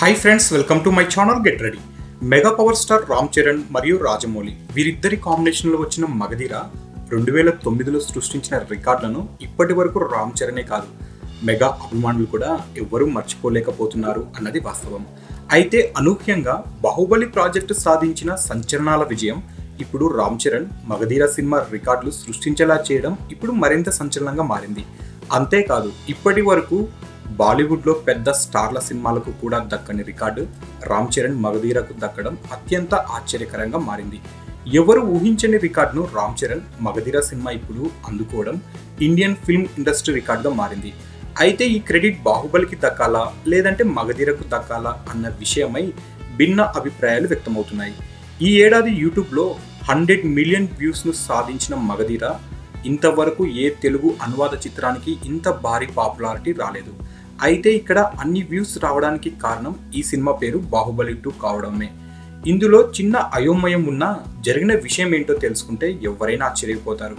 Hi friends welcome to my channel get ready mega power star Ram Charan మరియు రాజమౌళి వీరిద్దరి కాంబినేషన్లో వచ్చిన మగధీర రెండు వేల తొమ్మిదిలో సృష్టించిన రికార్డులను ఇప్పటి వరకు రామ్ చరణే కాదు మెగా అభిమానులు కూడా ఎవ్వరూ మర్చిపోలేకపోతున్నారు అన్నది వాస్తవం. అయితే అనూహ్యంగా బాహుబలి ప్రాజెక్టు సాధించిన సంచలనాల విజయం ఇప్పుడు రామ్ చరణ్ మగధీర సినిమా రికార్డులు సృష్టించేలా చేయడం ఇప్పుడు మరింత సంచలనంగా మారింది. అంతేకాదు ఇప్పటి వరకు బాలీవుడ్లో పెద్ద స్టార్ల సినిమాలకు కూడా దక్కని రికార్డు రామ్ చరణ్ మగధీరకు దక్కడం అత్యంత ఆశ్చర్యకరంగా మారింది. ఎవరు ఊహించని రికార్డును రామ్ చరణ్ మగధీర సినిమా ఇప్పుడు అందుకోవడం ఇండియన్ ఫిల్మ్ ఇండస్ట్రీ రికార్డుగా మారింది. అయితే ఈ క్రెడిట్ బాహుబలికి దక్కాలా లేదంటే మగధీరకు దక్కాలా అన్న విషయమై భిన్న అభిప్రాయాలు వ్యక్తమవుతున్నాయి. ఈ ఏడాది యూట్యూబ్లో హండ్రెడ్ మిలియన్ వ్యూస్ను సాధించిన మగధీర ఇంతవరకు ఏ తెలుగు అనువాద చిత్రానికి ఇంత భారీ పాపులారిటీ రాలేదు. అయితే ఇక్కడ అన్ని వ్యూస్ రావడానికి కారణం ఈ సినిమా పేరు బాహుబలి టూ కావడమే. ఇందులో చిన్న అయోమయం ఉన్నా జరిగిన విషయం ఏంటో తెలుసుకుంటే ఎవరైనా ఆశ్చర్యపోతారు.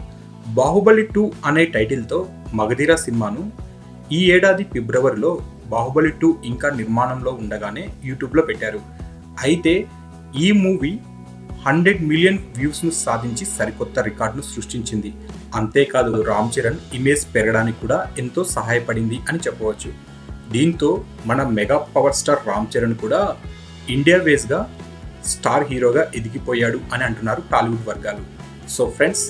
బాహుబలి టూ అనే టైటిల్తో మగధీర సినిమాను ఈ ఏడాది ఫిబ్రవరిలో బాహుబలి టూ ఇంకా నిర్మాణంలో ఉండగానే యూట్యూబ్లో పెట్టారు. అయితే ఈ మూవీ హండ్రెడ్ మిలియన్ వ్యూస్ను సాధించి సరికొత్త రికార్డును సృష్టించింది. అంతేకాదు రామ్ చరణ్ ఇమేజ్ పెరగడానికి కూడా ఎంతో సహాయపడింది అని చెప్పవచ్చు. దీంతో మన mega power star Ram Charan కూడా ఇండియా వేస్గా స్టార్ హీరోగా ఎదిగిపోయాడు అని అంటున్నారు టాలీవుడ్ వర్గాలు. సో ఫ్రెండ్స్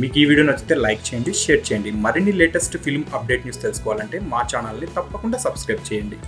మీకు ఈ వీడియో నచ్చితే లైక్ చేయండి షేర్ చేయండి. మరిన్ని లేటెస్ట్ ఫిల్మ్ అప్డేట్ న్యూస్ తెలుసుకోవాలంటే మా ఛానల్ని తప్పకుండా సబ్స్క్రైబ్ చేయండి.